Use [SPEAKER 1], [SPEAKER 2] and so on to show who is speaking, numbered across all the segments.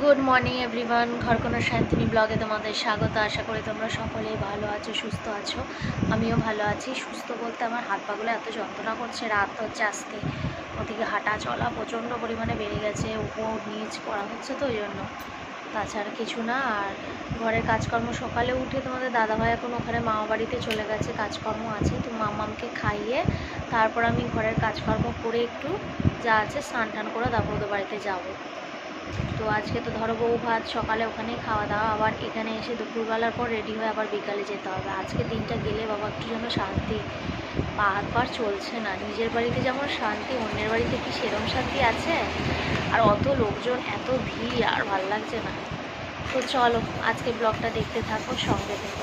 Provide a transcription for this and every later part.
[SPEAKER 1] Good morning everyone ঘরকোনা শান্তিনী ব্লগে তোমাদের স্বাগত। আশা করি তোমরা সকলেই ভালো আছো, সুস্থ আছো। আমিও ভালো আছি। সুস্থ বলতে আমার হাত পাগুলো এত যন্ত্রণা করছে, রাত হচ্ছে আজকে। ওদিকে হাঁটা চলা প্রচণ্ড পরিমাণে বেড়ে গেছে, উপর, নিচ, করা হচ্ছে তো ওই জন্য। তাছাড়া কিছু না, আর ঘরের কাজকর্ম সকালে উঠে তোমাদের দাদাভাই এখন ওখানে মামা বাড়িতে চলে গেছে, কাজকর্ম আছে। তো মামামকে খাইয়ে তারপর আমি ঘরের কাজকর্ম করে একটু যা আছে স্নান টান করে তারপর ওদের বাড়িতে যাব। তো আজকে তো ধরো বউ ভাত, সকালে ওখানেই খাওয়া দাওয়া, আবার এখানে এসে দুপুরবেলার পর রেডি হয়ে আবার বিকালে যেতে হবে। আজকে দিনটা গেলে বাবা একটু যেন শান্তি, পা হাত পা চলছে না। নিজের বাড়িতে যেমন শান্তি, অন্যের বাড়িতে কি সেরম শান্তি আছে? আর অত লোকজন, এত ভিড়, আর ভালো লাগছে না। তো চলো আজকে ব্লগটা দেখতে থাকো, সঙ্গে থেকো।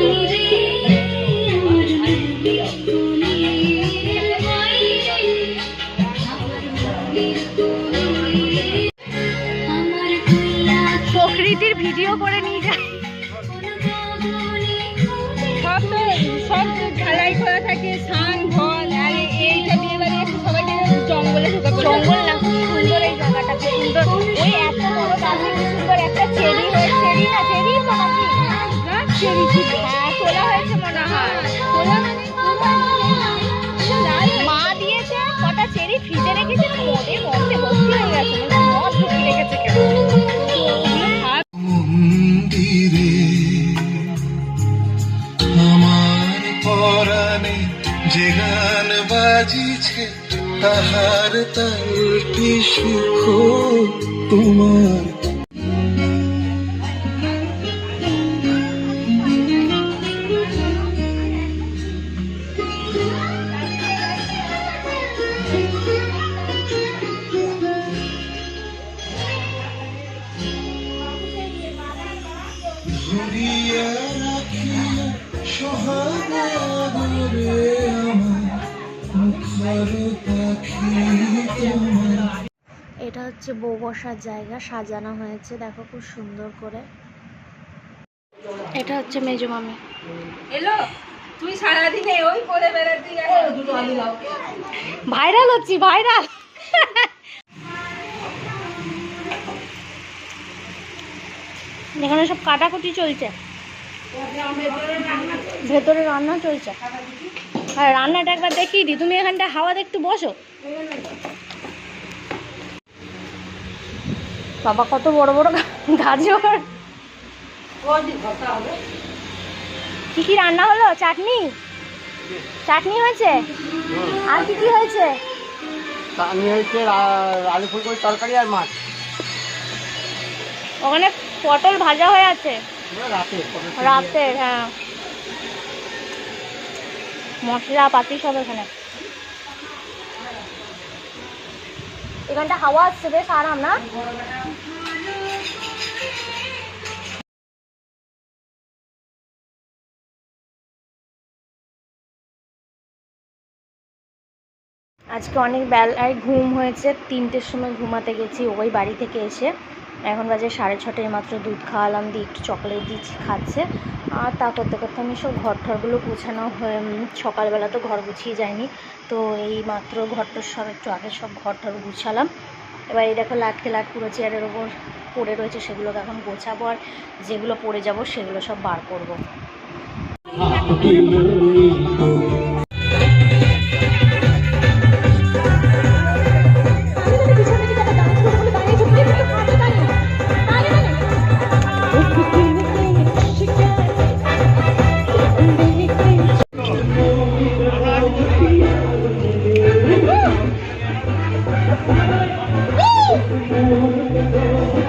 [SPEAKER 1] প্রকৃতির ভিডিও করে নিয়ে যাই
[SPEAKER 2] সব তো সব ঢালাই করা থাকে সান ঘর আর এইটা বিয়ে বাড়ি সবাই জঙ্গলে ঢুকে
[SPEAKER 1] জঙ্গল না সুন্দর এই জায়গাটা সুন্দর। ওই এত বড় গাছে সুন্দর একটা চেরি হয়ে চেরি না চেরি তো
[SPEAKER 2] চেরি হ্যাঁ, তোলা হয়েছে মনে হয়। তোলা
[SPEAKER 1] ফ্রিজে রেখেছে
[SPEAKER 3] পরাণে যে গান বাজিছে তাহার তালটি সুখ তোমার।
[SPEAKER 1] এটা হচ্ছে বউ বসার জায়গা সাজানো হয়েছে দেখো খুব সুন্দর করে। এটা হচ্ছে মেজো মামি।
[SPEAKER 2] এলো তুই সারাদিনে ওই করে বেড়াতি
[SPEAKER 1] ভাইরাল হচ্ছি ভাইরাল। এখানে সব কাটাকুটি চলছে। ভেতরে রান্না চলছে। আর রান্নাটা একবার দেখিয়ে দিই। তুমি এখানটা হাওয়াতে একটু বসো। বাবা কত বড় বড় গা- গাজর। কি কি রান্না হলো? চাটনি? চাটনি হয়েছে? আর কি কি হয়েছে?
[SPEAKER 4] আমি হচ্ছে রা- আলু তরকারি আর মাছ।
[SPEAKER 1] ওখানে পটল ভাজা হয়ে আছে।
[SPEAKER 4] রাতে
[SPEAKER 1] রাতে হ্যাঁ। মশলা, পাতি সব এখানে। এখানটা হাওয়া আসছে বেশ, আরাম না? আজকে অনেক বেলায় ঘুম হয়েছে, তিনটের সময় ঘুমাতে গেছি, ওই বাড়ি থেকে এসে। এখন বাজে সাড়ে ছটায় মাত্র দুধ খাওয়ালাম, দিয়ে একটু চকলেট দিচ্ছি খাচ্ছে। আর তা করতে করতে আমি সব ঘর ঠরগুলো গুছানো হয়ে সকালবেলা তো ঘর গুছিয়ে যায়নি। তো এই মাত্র ঘরটার সব একটু আগে সব ঘর ঠর গুছালাম। এবার এই দেখো লাটকে লাট পুরো চেয়ারের ওপর পড়ে রয়েছে, সেগুলোকে এখন গোছাবো। আর যেগুলো পড়ে যাব সেগুলো সব বার করব।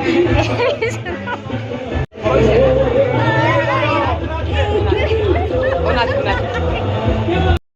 [SPEAKER 1] Yes.